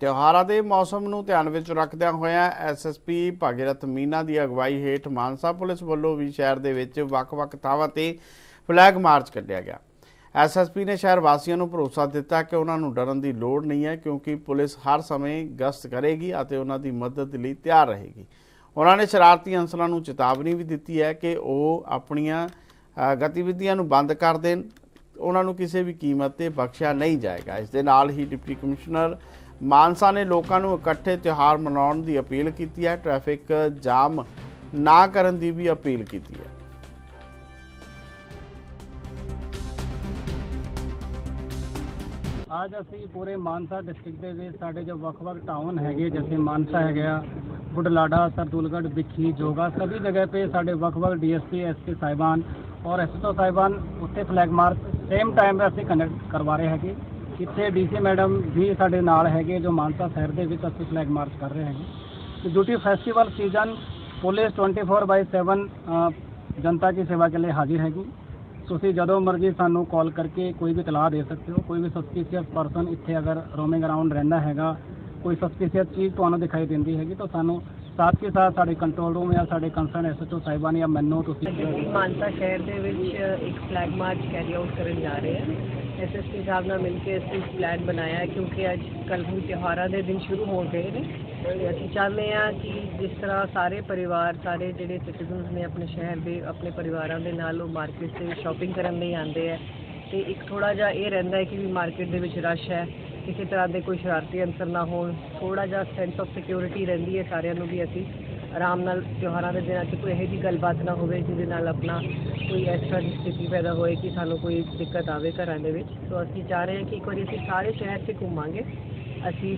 ਤਿਉਹਾਰਾਂ ਦੇ ਮੌਸਮ ਨੂੰ ਧਿਆਨ ਵਿੱਚ ਰੱਖਦਿਆਂ ਹੋਇਆਂ ਐਸਐਸਪੀ ਭਾਗੀਰਥ ਮੀਨਾ ਦੀ ਅਗਵਾਈ ਹੇਠ ਮਾਨਸਾ ਪੁਲਿਸ ਵੱਲੋਂ ਵੀ ਸ਼ਹਿਰ ਦੇ ਵਿੱਚ ਵੱਖ-ਵੱਖ ਥਾਵਾਂ ਤੇ ਫਲੈਗ ਮਾਰਚ ਕੱਢਿਆ ਗਿਆ। ਐਸਐਸਪੀ ਨੇ ਸ਼ਹਿਰ ਵਾਸੀਆਂ ਨੂੰ ਭਰੋਸਾ ਦਿੱਤਾ ਕਿ ਉਹਨਾਂ ਨੂੰ ਡਰਨ ਦੀ ਲੋੜ ਨਹੀਂ ਹੈ ਕਿਉਂਕਿ ਪੁਲਿਸ ਹਰ ਸਮੇਂ ਗਸ਼ਤ ਕਰੇਗੀ ਅਤੇ ਉਹਨਾਂ ਦੀ ਮਦਦ ਲਈ ਤਿਆਰ ਰਹੇਗੀ। ਉਹਨਾਂ ਨੇ ਸ਼ਰਾਰਤੀ ਅੰਸਰਾਂ ਨੂੰ ਚੇਤਾਵਨੀ ਵੀ ਦਿੱਤੀ ਹੈ ਕਿ ਉਹ ਆਪਣੀਆਂ ਗਤੀਵਿਧੀਆਂ ਨੂੰ ਬੰਦ ਕਰ ਦੇਣ। ਉਹਨਾਂ ਨੂੰ ਕਿਸੇ ਵੀ ਕੀਮਤ ਤੇ ਬਖਸ਼ਿਆ ਨਹੀਂ ਜਾਏਗਾ। ਇਸ ਦੇ ਨਾਲ ਹੀ ਡਿਪਟੀ ਕਮਿਸ਼ਨਰ ਮਾਨਸਾ ਨੇ ਲੋਕਾਂ ਨੂੰ ਇਕੱਠੇ ਤਿਉਹਾਰ ਮਨਾਉਣ ਦੀ ਅਪੀਲ ਕੀਤੀ ਹੈ। ਟ੍ਰੈਫਿਕ ਜਾਮ ਨਾ ਕਰਨ ਦੀ ਵੀ ਅਪੀਲ ਕੀਤੀ ਹੈ। ਅੱਜ ਅਸੀਂ ਪੂਰੇ ਮਾਨਸਾ ਡਿਸਟ੍ਰਿਕਟ ਦੇ ਵਿੱਚ ਸਾਡੇ ਜੋ ਵੱਖ-ਵੱਖ ਟਾਊਨ ਹੈਗੇ, ਜਿੱਥੇ ਮਾਨਸਾ ਹੈਗਾ ਬੁਢਲਾਡਾ ਸਰਦੂਲਗੜ ਬਿੱਖੀ, ਜੋਗਾ, ਸਭੀ ਜਗ੍ਹਾ ਤੇ ਸਾਡੇ ਵੱਖ-ਵੱਖ ਡੀਐਸਪੀ, ਐਸਪੀ ਸਾਹਿਬਾਨ ਔਰ ਐਸਐਸਓ ਸਾਹਿਬਾਨ ਉੱਤੇ ਫਲੈਗ ਮਾਰਚ ਸੇਮ ਟਾਈਮ ਅਸੀਂ ਕੰਡਕਟ ਕਰਵਾ ਰਹੇ ਹੈਗੇ। ਇੱਥੇ ਡੀਸੀ ਮੈਡਮ ਵੀ ਸਾਡੇ ਨਾਲ ਹੈਗੇ ਜੋ ਮਾਨਸਾ ਸ਼ਹਿਰ ਦੇ ਵਿੱਚ ਅਸੀਂ ਫਲੈਗ ਮਾਰਚ ਕਰ ਰਹੇ ਹੈਗੇ। ਤੇ ਡਿਊਟੀ ਫੈਸਟੀਵਲ ਸੀਜ਼ਨ ਪੁਲਿਸ 24/7 ਜਨਤਾ ਦੀ ਸੇਵਾ ਕੇ ਲਈ ਹਾਜ਼ਰ ਹੈਗੀ। ਤੁਸੀਂ ਜਦੋਂ ਮਰਜ਼ੀ ਸਾਨੂੰ ਕਾਲ ਕਰਕੇ ਕੋਈ ਵੀ ਤਲਾਹ ਦੇ ਸਕਦੇ ਹੋ। ਕੋਈ ਵੀ ਸਸਪੀਸ਼ੀਅਸ ਪਰਸਨ ਇੱਥੇ ਅਗਰ ਰੋਮਿੰਗ ਅਰਾਊਂਡ ਰਹਿੰਦਾ ਹੈਗਾ, ਕੋਈ ਸਸਪੀਸ਼ੀਅਸ ਚੀਜ਼ ਤੁਹਾਨੂੰ ਦਿਖਾਈ ਦਿੰਦੀ ਹੈਗੀ ਤਾਂ ਸਾਨੂੰ ਸਾਥ ਕੇ ਸਾਥ ਸਾਡੇ ਕੰਟਰੋਲ ਰੂਮ ਜਾਂ ਸਾਡੇ ਕੰਸਰਨ ਐਸਐਚਓ ਸਾਹਿਬਾਨ ਜਾਂ ਮੈਨੂੰ ਤੁਸੀਂ ਮਾਨਸਾ ਸ਼ਹਿਰ ਦੇ ਵਿੱਚ ਇੱਕ ਫਲੈਗ ਮਾਰਚ ਕੈਰੀ ਆਊਟ ਕਰਨ ਜਾ ਰਹੇ ਹਾਂ ਐਸਐਸਪੀ ਸਾਹਿਬ ਨਾਲ ਮਿਲ ਕੇ ਅਸੀਂ ਪਲਾਨ ਬਣਾਇਆ ਕਿਉਂਕਿ ਅੱਜ ਕੱਲ੍ਹ ਨੂੰ ਤਿਉਹਾਰਾਂ ਦੇ ਦਿਨ ਸ਼ੁਰੂ ਹੋ ਗਏ ਨੇ। ਤੇ ਅਸੀਂ ਚਾਹੁੰਦੇ ਹਾਂ ਕਿ ਜਿਸ ਤਰ੍ਹਾਂ ਸਾਰੇ ਪਰਿਵਾਰ, ਸਾਰੇ ਜਿਹੜੇ ਸਿਟੀਜ਼ਨਸ ਨੇ ਆਪਣੇ ਸ਼ਹਿਰ ਦੇ, ਆਪਣੇ ਪਰਿਵਾਰਾਂ ਦੇ ਨਾਲ ਉਹ ਮਾਰਕੀਟ ਤੇ ਸ਼ਾਪਿੰਗ ਕਰਨ ਲਈ ਆਉਂਦੇ ਹੈ। ਤੇ ਇੱਕ ਥੋੜਾ ਜਿਹਾ ਇਹ ਰਹਿੰਦਾ ਹੈ ਕਿ ਵੀ ਮਾਰਕੀਟ ਦੇ ਵਿੱਚ ਰਸ਼ ਹੈ। ਕਿਸੇ ਤਰ੍ਹਾਂ ਦੇ ਕੋਈ ਸ਼ਰਾਰਤੀ ਅੰਸਰ ਨਾ ਹੋਣ ਥੋੜਾ ਜਿਹਾ ਸੈਂਸ ਆਫ ਸਿਕਿਉਰਿਟੀ ਰਹਿੰਦੀ ਹੈ ਸਾਰਿਆਂ ਨੂੰ ਵੀ ਅਸੀਂ, ਆਰਾਮ ਨਾਲ ਤਿਉਹਾਰਾਂ ਦੇ ਦਿਨਾਂ 'ਚ ਕੋਈ ਇਹੋ ਜਿਹੀ ਗੱਲਬਾਤ ਨਾ ਹੋਵੇ ਜਿਹਦੇ ਨਾਲ ਆਪਣਾ ਕੋਈ ਇਸ ਤਰ੍ਹਾਂ ਦੀ ਸਥਿਤੀ ਪੈਦਾ ਹੋਏ ਕਿ ਸਾਨੂੰ ਕੋਈ ਦਿੱਕਤ ਆਵੇ ਘਰਾਂ ਦੇ ਵਿੱਚ। ਸੋ ਅਸੀਂ ਚਾਹ ਰਹੇ ਹਾਂ ਕਿ ਇੱਕ ਵਾਰੀ ਅਸੀਂ ਸਾਰੇ ਸ਼ਹਿਰ 'ਚ ਘੁੰਮਾਂਗੇ। ਅਸੀਂ